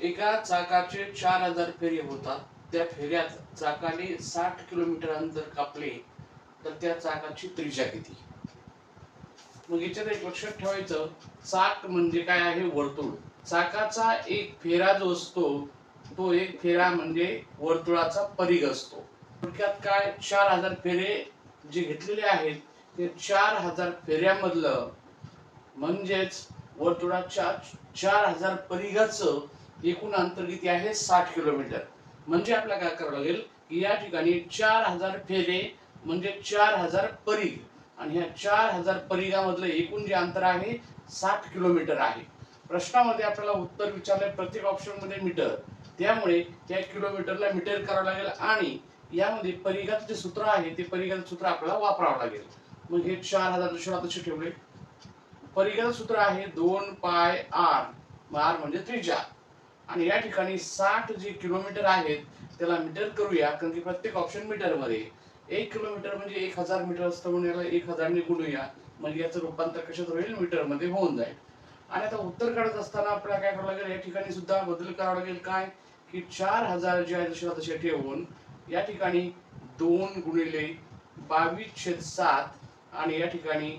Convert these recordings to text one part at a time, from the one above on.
एका चाकाचे चार हजार फेरे होतात. त्या फेऱ्यात चाकाने साठ किलोमीटर अंतर कापले तर त्या चाकाची त्रिज्या किती? मग याच्यात एक लक्षात ठेवायचं चाक म्हणजे काय आहे वर्तुळ. चाकाचा एक फेरा जो असतो तो एक फेरा म्हणजे वर्तुळाचा परिघ असतो. थोडक्यात काय? चार हजार फेरे जे घेतलेले आहेत ते चार हजार फेऱ्यामधलं म्हणजेच वर्तुळाच्या चार हजार परिघाचं एकूण अंतर किती आहे साठ किलोमीटर. म्हणजे आपल्याला काय करावं लागेल? की या ठिकाणी चार हजार फेरे म्हणजे चार हजार परिघ आणि ह्या चार हजार परिघामधलं एकूण जे अंतर आहे साठ किलोमीटर आहे. प्रश्नामध्ये आपल्याला उत्तर विचारलंय प्रत्येक ऑप्शनमध्ये मीटर त्यामुळे त्या किलोमीटरला मीटर करावं लागेल आणि यामध्ये परिघाचं जे सूत्र आहे ते परिघाचं सूत्र आपल्याला वापरावं लागेल. मग हे चार हजार दुसऱ्या तसे ठेवले परिघाचं सूत्र आहे दोन पाय आर. आर म्हणजे त्रिज्या. आणि या ठिकाणी साठ जे किलोमीटर आहेत त्याला मीटर करूया. कारण की प्रत्येक ऑप्शन मीटरमध्ये एक किलोमीटर म्हणजे एक हजार मीटर असतं म्हणून याला एक हजारने गुणूया. म्हणजे याचं रूपांतर कशात होईल? मीटरमध्ये होऊन जाईल. आणि आता उत्तर काढत असताना आपल्याला काय करावं लागेल? या ठिकाणी सुद्धा बदल करावा लागेल. काय? की चार हजार जे आहे जशा तसे ठेवून या ठिकाणी दोन गुणिले बावीस छेद सात आणि या ठिकाणी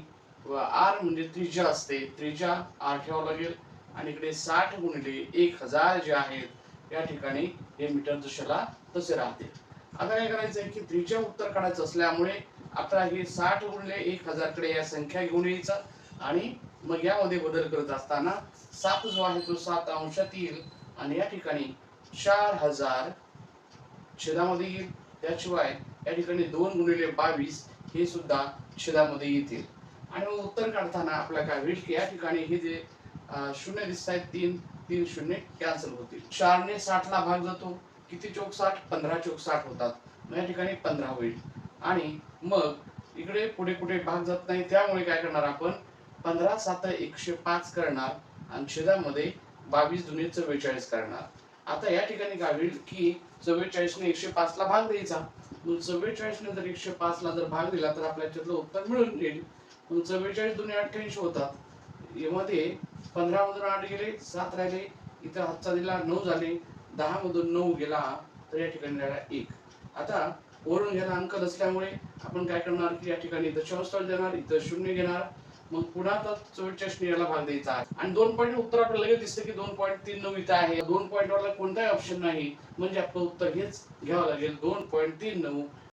आर म्हणजे त्रिज्या असते. त्रिज्या आर ठेवावं लागेल. आणि इकडे साठ गुणिले एक हजार जे आहेत या ठिकाणी हे मीटर जशाला तसे राहते. आता काय करायचं आहे की त्रिज्या उत्तर काढायचं असल्यामुळे आता हे साठ गुणिले एक हजारकडे या संख्या घेऊन यायचं आणि मग यामध्ये बदल करत असताना सात जो आहे तो सात अंशात येईल आणि या ठिकाणी चार हजार छेदामध्ये येईल. त्याशिवाय या ठिकाणी दोन गुणिले बावीस हे सुद्धा छेदामध्ये येतील. आणि उत्तर काढताना आपल्याला काय होईल की या ठिकाणी हे जे शून्य दिसत आहेत तीन तीन शून्य कॅन्सल होतील. चारने साठला भाग जातो. किती चौक साठ पंधरा चौक साठ होतात. मग या ठिकाणी पंधरा होईल. आणि मग इकडे पुढे कुठे भाग जात नाही त्यामुळे काय करणार आपण? पंधरा सात एकशे पाच करणार आणि छेदामध्ये बावीस दुने चव्वेचाळीस करणार. आता या ठिकाणी काय होईल की चव्वेचाळीसने एकशे पाचला भाग द्यायचा. मग चव्वेचाळीसने जर एकशे पाच ला जर भाग दिला तर आपल्या त्यातलं उत्तर मिळून येईल मग चव्वेचाळीस दुने अठ्ठ्याऐंशी होतात. यामध्ये पंधरा मधून आठ गेले सात राहिले. इथं हातचा दिला नऊ झाले. दहा मधून नऊ गेला तर या ठिकाणी राहिला एक. आता वरून घ्यायला अंक नसल्यामुळे आपण काय करणार की या ठिकाणी दशांश देणार इथं शून्य घेणार. मग पुन्हा तर चव्वेचाळीस याला भाग द्यायचा आहे. आणि दोन पॉईंट उत्तर आपल्याला लगेच दिसतं की दोन पॉईंट तीन नऊ इथं आहे. दोन पॉईंट वरला कोणताही ऑप्शन नाही. म्हणजे आपलं उत्तर हेच घ्यावं लागेल. दोन पॉईंट तीन नऊ.